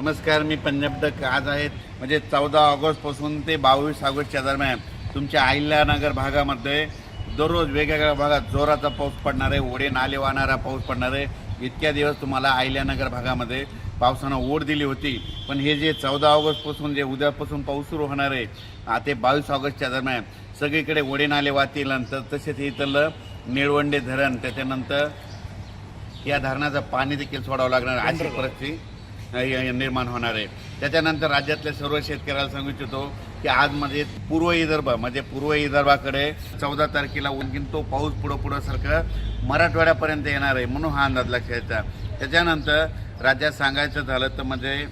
नमस्कार मी पंजाब डक आज आहेत म्हणजे चौदा ऑगस्टपासून ते बावीस ऑगस्टच्या दरम्यान तुमच्या अहिल्यानगर भागामध्ये दररोज वेगवेगळ्या भागात जोराचा पाऊस पडणार आहे ओढे नाले वाहणारा पाऊस पडणार आहे. इतक्या दिवस तुम्हाला अहिल्यानगर भागामध्ये पावसानं ओढ दिली होती. पण हे जे चौदा ऑगस्टपासून जे उद्यापासून पाऊस सुरू होणार आहे ते बावीस ऑगस्टच्या दरम्यान सगळीकडे ओढे नाले वाहतील नंतर तसेच इथलं निळवंडे धरण त्याच्यानंतर या धरणाचं पाणी देखील सोडावं लागणार आहे. अशी परिस्थिती. निर्माण होणार आहे. त्याच्यानंतर राज्यातल्या सर्व शेतकऱ्याला सांगू इच्छितो की आज म्हणजे पूर्व विदर्भ म्हणजे पूर्व विदर्भाकडे चौदा तारखेला आणखीन तो पाऊस पुढं पुढं सारखं मराठवाड्यापर्यंत येणार आहे म्हणून हा अंदाज लक्षायचा त्याच्यानंतर राज्यात सांगायचं झालं तर म्हणजे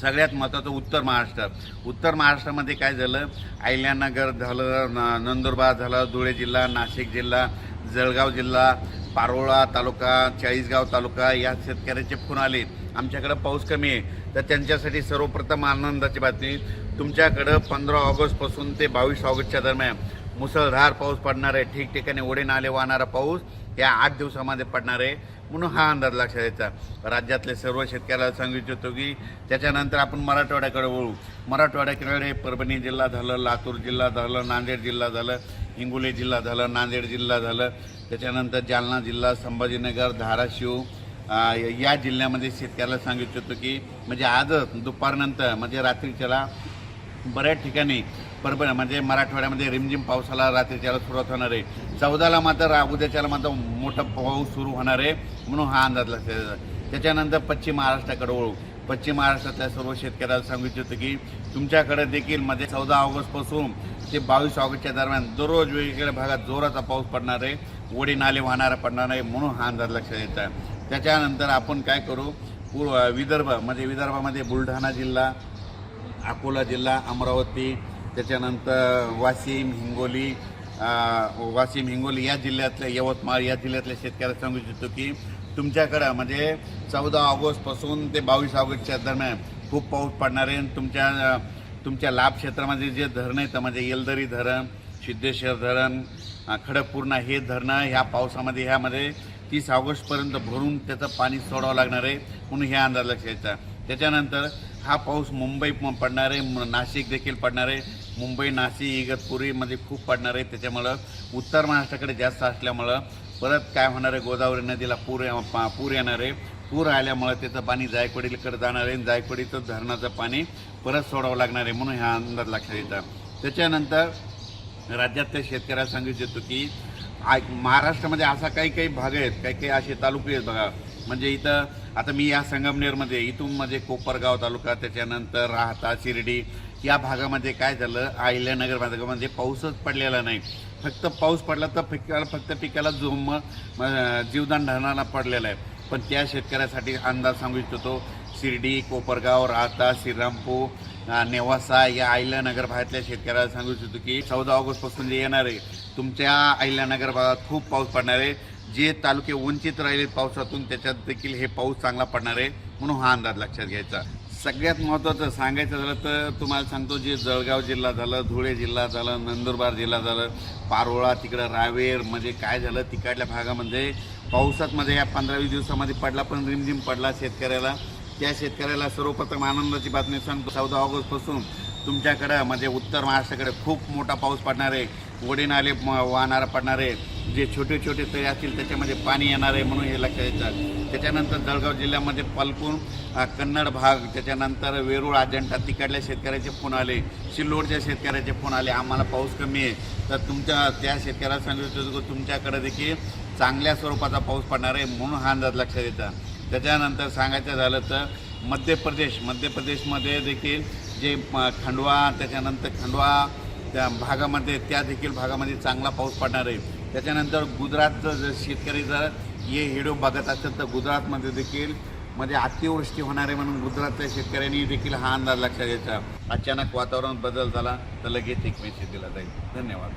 सगळ्यात महत्त्वाचं उत्तर महाराष्ट्र. उत्तर महाराष्ट्रामध्ये काय झालं? अहिल्यानगर झालं न- नंदुरबार झालं धुळे जिल्हा नाशिक जिल्हा जळगाव जिल्हा पारोळा तालुका चाळीसगाव तालुका या शेतकऱ्याचे फोन आले. आमच्याकडं पाऊस कमी आहे तर त्यांच्यासाठी सर्वप्रथम आनंदाची बातमी. तुमच्याकडं पंधरा ऑगस्टपासून ते बावीस ऑगस्टच्या दरम्यान मुसळधार पाऊस पडणार आहे. ठिकठिकाणी ओढे नाले वाहणारा पाऊस या आठ दिवसामध्ये पडणार आहे म्हणून हा अंदाज लक्षात यायचा राज्यातले सर्व शेतकऱ्याला सांगू इच्छितो की त्याच्यानंतर आपण मराठवाड्याकडे वळू. मराठवाड्याकडे परभणी जिल्हा झालं लातूर जिल्हा झालं नांदेड जिल्हा झालं हिंगोली जिल्हा झालं नांदेड जिल्हा झालं. त्याच्यानंतर जालना जिल्हा संभाजीनगर धाराशिव या जिल्ह्यामध्ये शेतकऱ्याला सांगू इच्छितो की म्हणजे आजच दुपारनंतर म्हणजे रात्रीच्याला बऱ्याच ठिकाणी परभणी म्हणजे मराठवाड्यामध्ये रिमझिम पावसाला रात्रीच्याला सुरुवात होणार आहे. चौदाला मात्र रा- उद्याच्याला मात्र मोठा पाऊस सुरू होणार आहे म्हणून हा अंदाज लक्षात येतो. त्याच्यानंतर पश्चिम महाराष्ट्राकडे वळू. पश्चिम महाराष्ट्रातल्या सर्व शेतकऱ्याला सांगू इच्छितो की तुमच्याकडे देखील म्हणजे चौदा ऑगस्टपासून ते बावीस ऑगस्टच्या दरम्यान दररोज वेगवेगळ्या भागात जोराचा पाऊस पडणार आहे ओढी नाले वाहणारा पडणार आहे म्हणून हा अंदाज लक्षात येत. आहे त्याच्यानंतर आपण काय करू? पूर्व विदर्भ म्हणजे विदर्भामध्ये बुलढाणा जिल्हा अकोला जिल्हा अमरावती त्याच्यानंतर वाशिम हिंगोली वाशिम हिंगोली या जिल्ह्यातल्या यवतमाळ या जिल्ह्यातल्या शेतकऱ्याला सांगू इच्छितो की तुमच्याकडं म्हणजे चौदा ऑगस्टपासून ते बावीस ऑगस्टच्या दरम्यान खूप पाऊस पडणार आहे. आणि तुमच्या तुमच्या लाभ क्षेत्रामध्ये जे धरणं आहेत म्हणजे येलदरी धरण सिद्धेश्वर धरण खडकपूर्णा हे धरणं ह्या पावसामध्ये ह्यामध्ये तीस ऑगस्टपर्यंत भरून त्याचं पाणी सोडावं लागणार आहे म्हणून ह्या अंदाज लक्षात त्याच्यानंतर हा पाऊस मुंबई म- पडणार आहे नाशिक देखील पडणार आहे. मुंबई नाशिक इगतपुरीमध्ये खूप पडणार आहे. त्याच्यामुळं उत्तर महाराष्ट्राकडे जास्त असल्यामुळं परत काय होणार आहे गोदावरी नदीला पूर ये- पा- पूर येणार आहे. पूर आल्यामुळं त्याचं पाणी जायकवाडीकडे जाणार आहे. जायकवाडीचं धरणाचं पाणी परत सोडावं लागणार आहे म्हणून हा अंदाज लक्षात येतात त्याच्यानंतर राज्यातल्या शेतकऱ्याला सांगू इच्छितो की महाराष्ट्रामध्ये असा काही काही भाग आहेत काही काही असे तालुके आहेत बघा. म्हणजे इथं आता मी या संगमनेरमध्ये इथून म्हणजे कोपरगाव तालुका त्याच्यानंतर राहता शिर्डी या भागामध्ये काय झालं अहिल्यानगर भागामध्ये पाऊसच पडलेला नाही. फक्त पाऊस पडला तर पिकाला फक्त पिकाला जोम जीवदान धरणाला पडलेला आहे. पण त्या शेतकऱ्यासाठी अंदाज सांगू इच्छितो शिर्डी कोपरगाव राहता श्रीरामपूर नेवासा या अहिल्यानगर भागातल्या शेतकऱ्याला सांगू इच्छितो की चौदा ऑगस्टपासून जे येणार आहे तुमच्या अहिल्यानगर भागात खूप पाऊस पडणार आहे. जे तालुके वंचित राहिले पावसातून त्याच्यात देखील हे पाऊस चांगला पडणार आहे म्हणून हा अंदाज लक्षात घ्यायचा. सगळ्यात महत्त्वाचं सांगायचं झालं तर तुम्हाला सांगतो जे जळगाव जिल्हा झालं धुळे जिल्हा झालं नंदुरबार जिल्हा झालं पारोळा तिकडं रावेर म्हणजे काय झालं तिकडल्या भागामध्ये पावसात मध्ये या पंधरा वीस दिवसामध्ये पडला पण रिमझिम पडला शेतकऱ्याला. त्या शेतकऱ्याला सर्वप्रथम आनंदाची बातमी सांगतो. चौदा ऑगस्टपासून तुमच्याकडं म्हणजे उत्तर महाराष्ट्राकडे खूप मोठा पाऊस पडणार आहे. वडीनाले नाले म- वाहणारा पडणार आहे. जे छोटे छोटे तळे असतील त्याच्यामध्ये पाणी येणार आहे म्हणून हे लक्षात येतात त्याच्यानंतर जळगाव जिल्ह्यामध्ये पालकून कन्नड भाग त्याच्यानंतर वेरूळ अजंठा तिकडल्या शेतकऱ्याचे फोन आले. सिल्लोडच्या शेतकऱ्याचे फोन आले. आम्हाला पाऊस कमी आहे. तर तुमच्या त्या शेतकऱ्याला सांगितलं तुमच्याकडे देखील चांगल्या स्वरूपाचा पाऊस पडणार आहे म्हणून हा अंदाज लक्षात येतात त्याच्यानंतर सांगायचं झालं तर मध्य प्रदेश मध्य प्रदेशमध्ये देखील जे खंडवा त्याच्यानंतर खंडवा त्या भागामध्ये त्या देखील भागामध्ये चांगला पाऊस पडणार आहे. त्याच्यानंतर गुजरातचं जर शेतकरी जर हे हिडो बघत असेल तर गुजरातमध्ये देखील म्हणजे अतिवृष्टी होणार आहे म्हणून गुजरातच्या शेतकऱ्यांनी देखील हा अंदाज लक्षात घ्यायचा. अचानक वातावरण बदल झाला तर लगेच एक मेसेज दिला जाईल. धन्यवाद.